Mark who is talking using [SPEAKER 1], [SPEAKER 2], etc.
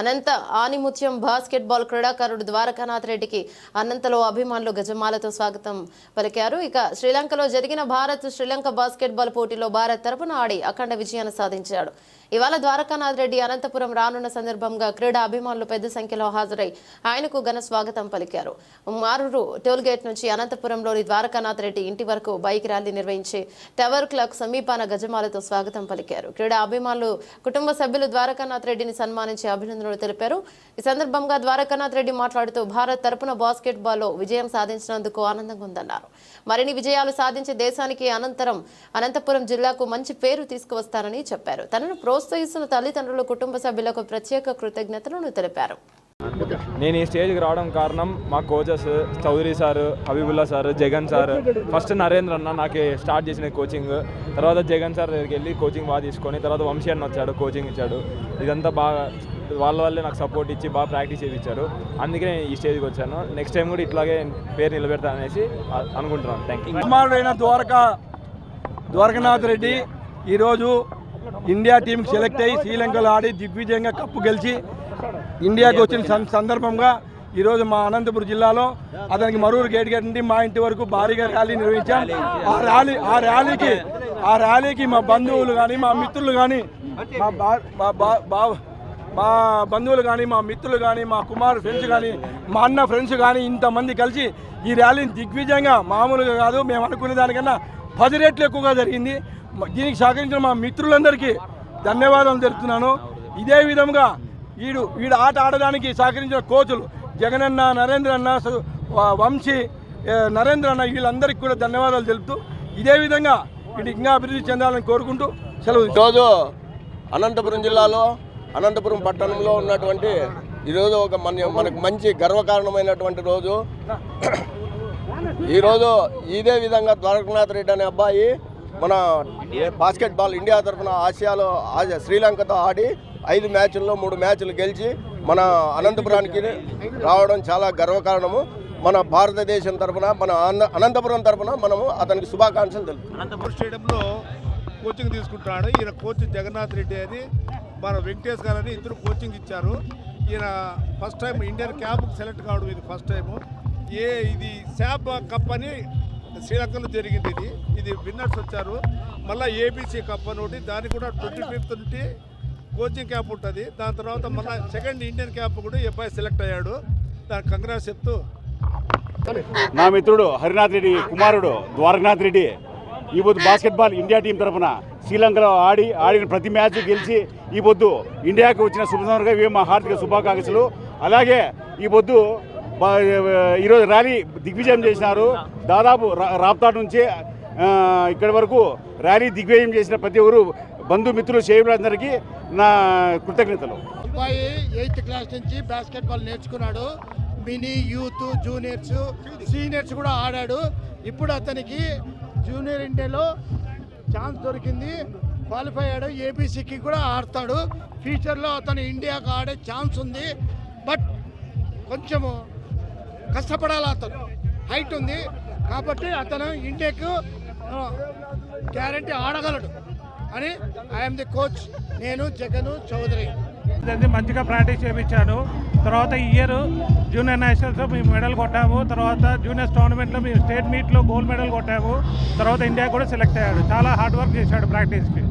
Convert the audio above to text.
[SPEAKER 1] అనంత ఆనిముత్యం basketball క్రీడాకారుడు ద్వారకానాథ్ రెడ్డికి అనంతలో అభిమానులు గజమాలతో స్వాగతం పలికారు. ఇక శ్రీలంకలో జరిగిన భారత్ శ్రీలంక బాస్కెట్బాల్ పోటీలో భారత్ తరపున ఆడి అఖండ విజయాన్ని సాధించాడు. ఇవాళ ద్వారకానాథ్ రెడ్డి అనంతపురం రానున్న సందర్భంగా క్రీడా అభిమానులు పెద్ద సంఖ్యలో హాజరై ఆయనకు ఘన స్వాగతం పలికారు. మారూరు టోల్గేట్ నుంచి అనంతపురంలోని ద్వారకానాథ్ రెడ్డి ఇంటి వరకు బైక్ ర్యాలీ నిర్వహించి టవర్ క్లాక్ సమీపాన గజమాలతో స్వాగతం పలికారు. క్రీడా అభిమానులు కుటుంబ సభ్యులు ద్వారకానాథ్ రెడ్డిని సన్మానించి అభినందనలు తెలిపారు. ఈ సందర్భంగా ద్వారకానాథ్ రెడ్డి మాట్లాడుతూ భారత్ తరపున బాస్కెట్బాల్లో విజయం సాధించినందుకు ఆనందంగా ఉందన్నారు. మరిన్ని విజయాలు సాధించి దేశానికి అనంతరం అనంతపురం జిల్లాకు మంచి పేరు తీసుకువస్తానని చెప్పారు. తనను ప్రోత్సహిస్తున్న తల్లిదండ్రులు కుటుంబ సభ్యులకు ప్రత్యేక కృతజ్ఞతలను తెలిపారు.
[SPEAKER 2] నేను ఈ స్టేజ్కి రావడం కారణం మా coaches Chowdary sir Habibullah sir Jagan sir first Narendra అన్న నాకు స్టార్ట్ చేసిన కోచింగ్ తర్వాత జగన్ సార్ దగ్గరికి వెళ్ళి కోచింగ్ బాగా తీసుకొని తర్వాత వంశీ అన్న వచ్చాడు కోచింగ్ ఇచ్చాడు. ఇదంతా బాగా వాళ్ళ వల్లే నాకు సపోర్ట్ ఇచ్చి బాగా ప్రాక్టీస్ చేయించారు అందుకే నేను ఈ స్టేజ్కి వచ్చాను. నెక్స్ట్ టైం కూడా ఇట్లాగే పేరు నిలబెడతాను అనేసి అనుకుంటున్నాను. థ్యాంక్ యూ
[SPEAKER 3] కుమారుడైన ద్వారకా ద్వారకనాథ్ రెడ్డి ఈరోజు ఇండియా టీంకి సెలెక్ట్ అయ్యి శ్రీలంకలో ఆడి దిగ్విజయంగా కప్పు గెలిచి ఇండియాకి వచ్చిన సందర్భంగా ఈరోజు మా అనంతపురం జిల్లాలో అతనికి మరూరు గేట్ గేట్ నుండి మా ఇంటి వరకు భారీగా ర్యాలీ నిర్వహించాం. ఆ ర్యాలీ ఆ ర్యాలీకి ఆ ర్యాలీకి మా బంధువులు కానీ మా మిత్రులు కానీ మా బా- మా బా- మా బంధువులు కానీ మా మిత్రులు కానీ మా కుమార్ ఫ్రెండ్స్ కానీ మా అన్న ఫ్రెండ్స్ కానీ ఇంతమంది కలిసి ఈ ర్యాలీని దిగ్విజయంగా మామూలుగా కాదు మేము అనుకునే దానికన్నా పది రెట్లు ఎక్కువగా జరిగింది. దీనికి సహకరించిన మా మిత్రులందరికీ ధన్యవాదాలు తెలుపుతున్నాను. ఇదే విధంగా వీడు వీడు ఆట ఆడడానికి సహకరించిన కోచులు జగనన్న నరేంద్ర అన్న వంశీ నరేంద్ర అన్న వీళ్ళందరికీ కూడా ధన్యవాదాలు తెలుపుతూ ఇదే విధంగా వీడు ఇంకా అభివృద్ధి చెందాలని కోరుకుంటూ సెలవు
[SPEAKER 4] ఈరోజు అనంతపురం జిల్లాలో అనంతపురం పట్టణంలో ఉన్నటువంటి ఈరోజు ఒక మన మనకు మంచి గర్వకారణమైనటువంటి రోజు. ఈరోజు ఇదే విధంగా ద్వారకనాథ్ రెడ్డి అనే అబ్బాయి మన బాస్కెట్బాల్ ఇండియా తరఫున ఆసియాలో శ్రీలంకతో ఆడి ఐదు మ్యాచ్ల్లో మూడు మ్యాచ్లు గెలిచి మన అనంతపురానికి రావడం చాలా గర్వకారణము. మన భారతదేశం తరఫున మన అన- అనంతపురం తరఫున మనము అతనికి శుభాకాంక్షలు తెలుపుతున్నాం.
[SPEAKER 5] అనంతపురం స్టేడియంలో కోచింగ్ తీసుకుంటున్నాడు. ఈయన కోచ్ జగన్నాథ్ రెడ్డి అని మన వెంకటేష్ గారు అని ఇద్దరు కోచింగ్ ఇచ్చారు. ఈయన ఫస్ట్ టైం ఇండియన్ క్యాంప్కి సెలెక్ట్ కావడం ఇది ఫస్ట్ టైము. ఏ ఇది శాప్ కప్ అని శ్రీలంకలో జరిగింది ఇది. ఇది విన్నర్స్ వచ్చారు. మళ్ళీ ఏబీసీ కప్ అని ఒకటి దానికి కూడా ట్వంటీ ఫిఫ్త్ నుండి కోచింగ్ క్యాంప్ ఉంటుంది. దాని తర్వాత మళ్ళీ సెకండ్ ఇండియన్ క్యాంప్ కూడా ఈ అబ్బాయి సెలెక్ట్ అయ్యాడు. దానికి కంగ్రాస్ చెప్తూ
[SPEAKER 6] నా మిత్రుడు హరినాథ్ రెడ్డి కుమారుడు ద్వారకనాథ్ రెడ్డి ఈ పొద్దు బాస్కెట్బాల్ ఇండియా టీం తరఫున శ్రీలంకలో ఆడి ఆడిన ప్రతి మ్యాచ్ గెలిచి ఈ పొద్దు ఇండియాకు వచ్చిన శుభసందర్భంగా ఇవే మా హార్దిక శుభాకాంక్షలు. అలాగే ఈ పొద్దు ఈరోజు ర్యాలీ దిగ్విజయం చేసినారు దాదాపు రా- రాప్తాడ్ నుంచి ఇక్కడి వరకు ర్యాలీ దిగ్విజయం చేసిన ప్రతి ఒక్కరు బంధుమిత్రులు చేయడందరికీ నా కృతజ్ఞతలు.
[SPEAKER 7] అబ్బాయి ఎయిత్ క్లాస్ నుంచి బాస్కెట్బాల్ నేర్చుకున్నాడు. మినీ యూత్ జూనియర్స్ సీనియర్స్ కూడా ఆడాడు. ఇప్పుడు అతనికి జూనియర్ ఇండియాలో ఛాన్స్ దొరికింది. క్వాలిఫై అయ్యాడు. ఏబీసీకి కూడా ఆడతాడు. ఫ్యూచర్లో అతను ఇండియాకు ఆడే ఛాన్స్ ఉంది. బట్ కొంచెము కష్టపడాలి అతను. హైట్ ఉంది. కాబట్టి అతను ఇండియాకు గ్యారంటీ ఆడగలడు. అని ఐఎమ్ ది కోచ్ నేను జగన్ చౌదరి.
[SPEAKER 8] మంచిగా ప్రాక్టీస్ చేయించాను తర్వాత ఈ ఇయర్ జూనియర్ నేషనల్స్లో మేము మెడల్ కొట్టాము. తర్వాత జూనియర్స్ టోర్నమెంట్లో మేము స్టేట్ మీట్లో గోల్డ్ మెడల్ కొట్టాము. తర్వాత ఇండియా కూడా సెలెక్ట్ అయ్యాడు. చాలా హార్డ్ వర్క్ చేశాడు ప్రాక్టీస్కి